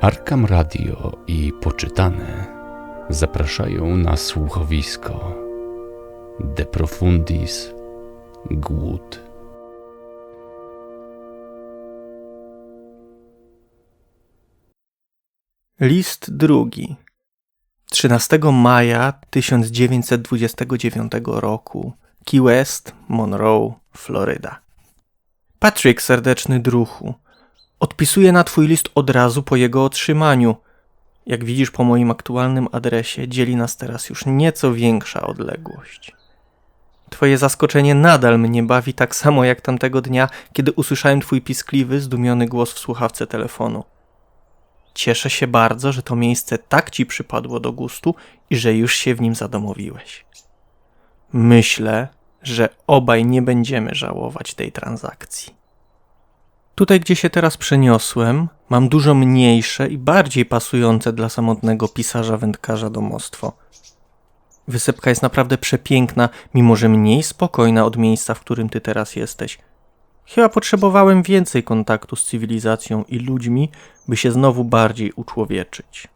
Arkam Radio i Poczytane zapraszają na słuchowisko De Profundis Głód. List drugi. 13 maja 1929 roku. Key West, Monroe, Floryda. Patrick, serdeczny druhu. Odpisuję na twój list od razu po jego otrzymaniu. Jak widzisz po moim aktualnym adresie, dzieli nas teraz już nieco większa odległość. Twoje zaskoczenie nadal mnie bawi tak samo jak tamtego dnia, kiedy usłyszałem twój piskliwy, zdumiony głos w słuchawce telefonu. Cieszę się bardzo, że to miejsce tak ci przypadło do gustu i że już się w nim zadomowiłeś. Myślę, że obaj nie będziemy żałować tej transakcji. Tutaj, gdzie się teraz przeniosłem, mam dużo mniejsze i bardziej pasujące dla samotnego pisarza wędkarza domostwo. Wysepka jest naprawdę przepiękna, mimo że mniej spokojna od miejsca, w którym ty teraz jesteś. Chyba potrzebowałem więcej kontaktu z cywilizacją i ludźmi, by się znowu bardziej uczłowieczyć.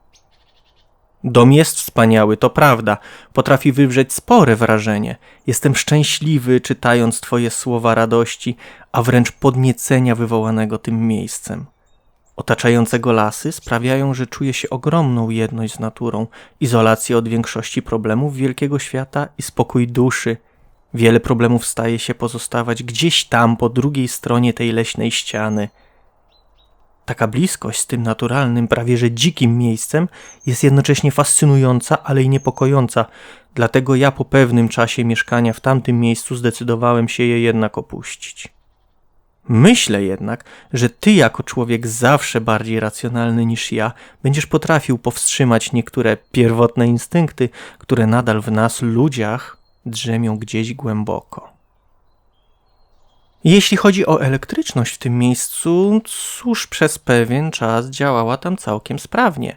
Dom jest wspaniały, to prawda. Potrafi wywrzeć spore wrażenie. Jestem szczęśliwy, czytając Twoje słowa radości, a wręcz podniecenia wywołanego tym miejscem. Otaczające go lasy sprawiają, że czuję się ogromną jedność z naturą, izolację od większości problemów wielkiego świata i spokój duszy. Wiele problemów staje się pozostawać gdzieś tam po drugiej stronie tej leśnej ściany – Taka bliskość z tym naturalnym, prawie że dzikim miejscem jest jednocześnie fascynująca, ale i niepokojąca. Dlatego ja po pewnym czasie mieszkania w tamtym miejscu zdecydowałem się je jednak opuścić. Myślę jednak, że ty jako człowiek zawsze bardziej racjonalny niż ja będziesz potrafił powstrzymać niektóre pierwotne instynkty, które nadal w nas ludziach drzemią gdzieś głęboko. Jeśli chodzi o elektryczność w tym miejscu, cóż przez pewien czas działała tam całkiem sprawnie.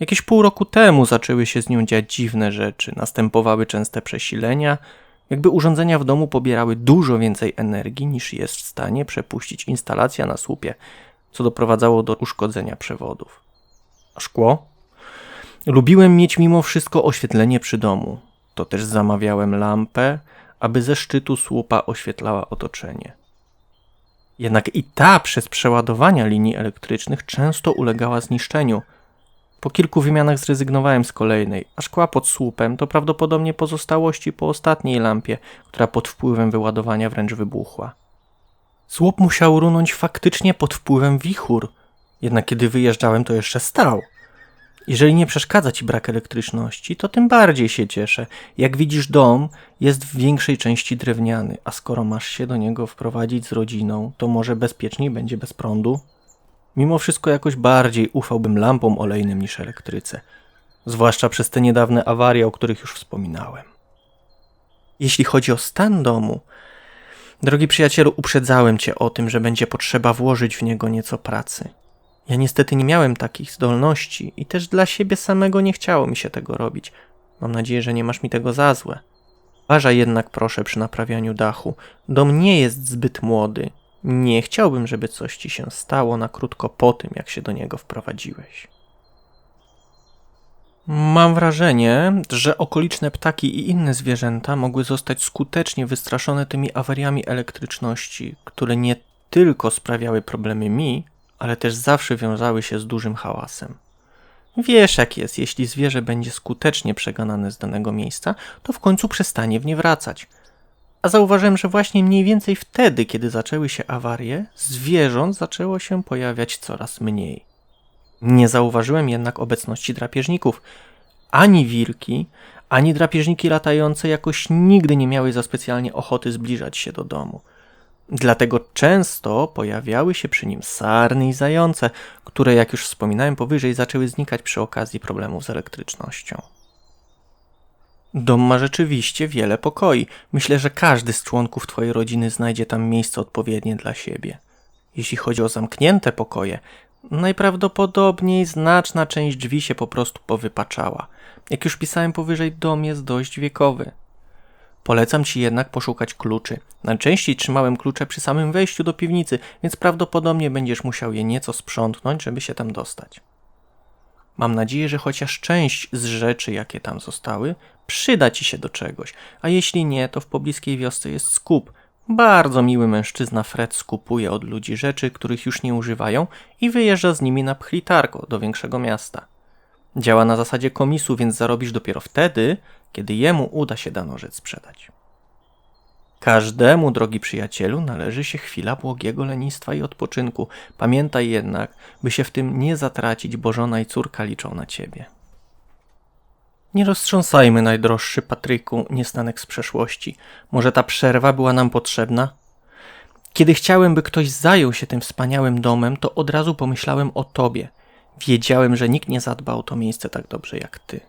Jakieś pół roku temu zaczęły się z nią dziać dziwne rzeczy, następowały częste przesilenia, jakby urządzenia w domu pobierały dużo więcej energii niż jest w stanie przepuścić instalacja na słupie, co doprowadzało do uszkodzenia przewodów. Szkło? Lubiłem mieć mimo wszystko oświetlenie przy domu. To też zamawiałem lampę, aby ze szczytu słupa oświetlała otoczenie. Jednak i ta przez przeładowania linii elektrycznych często ulegała zniszczeniu. Po kilku wymianach zrezygnowałem z kolejnej, a szkła pod słupem to prawdopodobnie pozostałości po ostatniej lampie, która pod wpływem wyładowania wręcz wybuchła. Słup musiał runąć faktycznie pod wpływem wichur, jednak kiedy wyjeżdżałem to jeszcze stał – jeżeli nie przeszkadza ci brak elektryczności, to tym bardziej się cieszę. Jak widzisz, dom jest w większej części drewniany, a skoro masz się do niego wprowadzić z rodziną, to może bezpieczniej będzie bez prądu? Mimo wszystko jakoś bardziej ufałbym lampom olejnym niż elektryce, zwłaszcza przez te niedawne awarie, o których już wspominałem. Jeśli chodzi o stan domu, drogi przyjacielu, uprzedzałem cię o tym, że będzie potrzeba włożyć w niego nieco pracy. Ja niestety nie miałem takich zdolności i też dla siebie samego nie chciało mi się tego robić. Mam nadzieję, że nie masz mi tego za złe. Uważaj jednak proszę przy naprawianiu dachu. Dom nie jest zbyt młody. Nie chciałbym, żeby coś ci się stało na krótko po tym, jak się do niego wprowadziłeś. Mam wrażenie, że okoliczne ptaki i inne zwierzęta mogły zostać skutecznie wystraszone tymi awariami elektryczności, które nie tylko sprawiały problemy mi, ale też zawsze wiązały się z dużym hałasem. Wiesz, jak jest, jeśli zwierzę będzie skutecznie przeganane z danego miejsca, to w końcu przestanie w nie wracać. A zauważyłem, że właśnie mniej więcej wtedy, kiedy zaczęły się awarie, zwierząt zaczęło się pojawiać coraz mniej. Nie zauważyłem jednak obecności drapieżników. Ani wilki, ani drapieżniki latające jakoś nigdy nie miały za specjalnie ochoty zbliżać się do domu. Dlatego często pojawiały się przy nim sarny i zające, które, jak już wspominałem powyżej, zaczęły znikać przy okazji problemów z elektrycznością. Dom ma rzeczywiście wiele pokoi. Myślę, że każdy z członków Twojej rodziny znajdzie tam miejsce odpowiednie dla siebie. Jeśli chodzi o zamknięte pokoje, najprawdopodobniej znaczna część drzwi się po prostu powypaczała. Jak już pisałem powyżej, dom jest dość wiekowy. Polecam ci jednak poszukać kluczy. Najczęściej trzymałem klucze przy samym wejściu do piwnicy, więc prawdopodobnie będziesz musiał je nieco sprzątnąć, żeby się tam dostać. Mam nadzieję, że chociaż część z rzeczy, jakie tam zostały, przyda ci się do czegoś, a jeśli nie, to w pobliskiej wiosce jest skup. Bardzo miły mężczyzna Fred skupuje od ludzi rzeczy, których już nie używają i wyjeżdża z nimi na pchlitargo do większego miasta. Działa na zasadzie komisu, więc zarobisz dopiero wtedy, kiedy jemu uda się dano rzecz sprzedać. Każdemu, drogi przyjacielu, należy się chwila błogiego lenistwa i odpoczynku. Pamiętaj jednak, by się w tym nie zatracić, bo żona i córka liczą na ciebie. Nie roztrząsajmy, najdroższy Patryku, niestanek z przeszłości. Może ta przerwa była nam potrzebna? Kiedy chciałem, by ktoś zajął się tym wspaniałym domem, to od razu pomyślałem o tobie. Wiedziałem, że nikt nie zadba o to miejsce tak dobrze jak ty.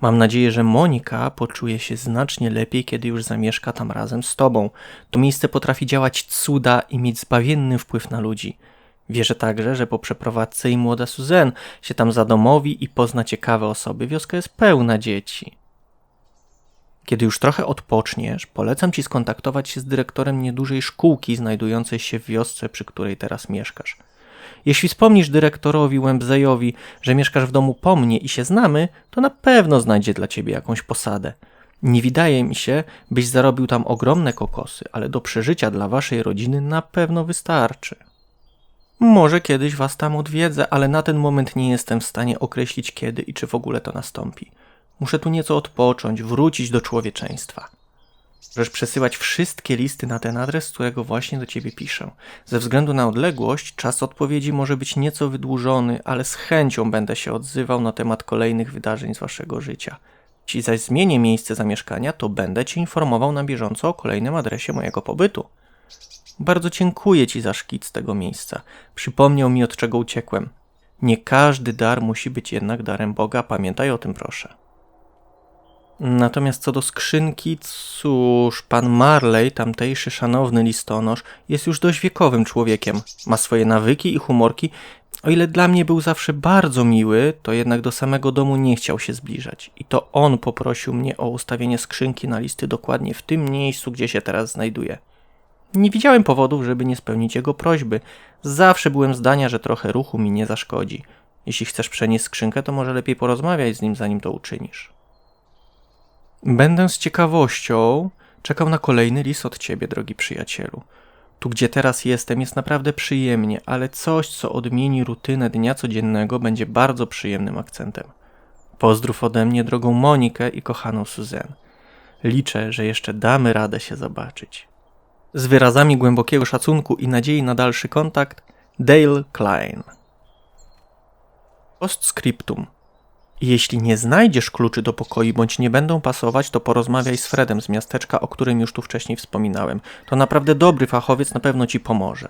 Mam nadzieję, że Monika poczuje się znacznie lepiej, kiedy już zamieszka tam razem z tobą. To miejsce potrafi działać cuda i mieć zbawienny wpływ na ludzi. Wierzę także, że po przeprowadzce i młoda Suzen się tam zadomowi i pozna ciekawe osoby. Wioska jest pełna dzieci. Kiedy już trochę odpoczniesz, polecam ci skontaktować się z dyrektorem niedużej szkółki znajdującej się w wiosce, przy której teraz mieszkasz. Jeśli wspomnisz dyrektorowi Łębzejowi, że mieszkasz w domu po mnie i się znamy, to na pewno znajdzie dla ciebie jakąś posadę. Nie wydaje mi się, byś zarobił tam ogromne kokosy, ale do przeżycia dla waszej rodziny na pewno wystarczy. Może kiedyś was tam odwiedzę, ale na ten moment nie jestem w stanie określić kiedy i czy w ogóle to nastąpi. Muszę tu nieco odpocząć, wrócić do człowieczeństwa. Możesz przesyłać wszystkie listy na ten adres, z którego właśnie do ciebie piszę. Ze względu na odległość, czas odpowiedzi może być nieco wydłużony, ale z chęcią będę się odzywał na temat kolejnych wydarzeń z waszego życia. Jeśli zaś zmienię miejsce zamieszkania, to będę cię informował na bieżąco o kolejnym adresie mojego pobytu. Bardzo dziękuję ci za szkic tego miejsca. Przypomniał mi, od czego uciekłem. Nie każdy dar musi być jednak darem Boga, pamiętaj o tym proszę. Natomiast co do skrzynki, cóż, pan Marley, tamtejszy szanowny listonosz, jest już dość wiekowym człowiekiem. Ma swoje nawyki i humorki. O ile dla mnie był zawsze bardzo miły, to jednak do samego domu nie chciał się zbliżać. I to on poprosił mnie o ustawienie skrzynki na listy dokładnie w tym miejscu, gdzie się teraz znajduje. Nie widziałem powodów, żeby nie spełnić jego prośby. Zawsze byłem zdania, że trochę ruchu mi nie zaszkodzi. Jeśli chcesz przenieść skrzynkę, to może lepiej porozmawiać z nim, zanim to uczynisz. Będę z ciekawością czekał na kolejny list od ciebie, drogi przyjacielu. Tu, gdzie teraz jestem, jest naprawdę przyjemnie, ale coś, co odmieni rutynę dnia codziennego, będzie bardzo przyjemnym akcentem. Pozdrów ode mnie drogą Monikę i kochaną Suzen. Liczę, że jeszcze damy radę się zobaczyć. Z wyrazami głębokiego szacunku i nadziei na dalszy kontakt, Dale Klein. Postscriptum. Jeśli nie znajdziesz kluczy do pokoi bądź nie będą pasować, to porozmawiaj z Fredem z miasteczka, o którym już tu wcześniej wspominałem. To naprawdę dobry fachowiec, na pewno ci pomoże.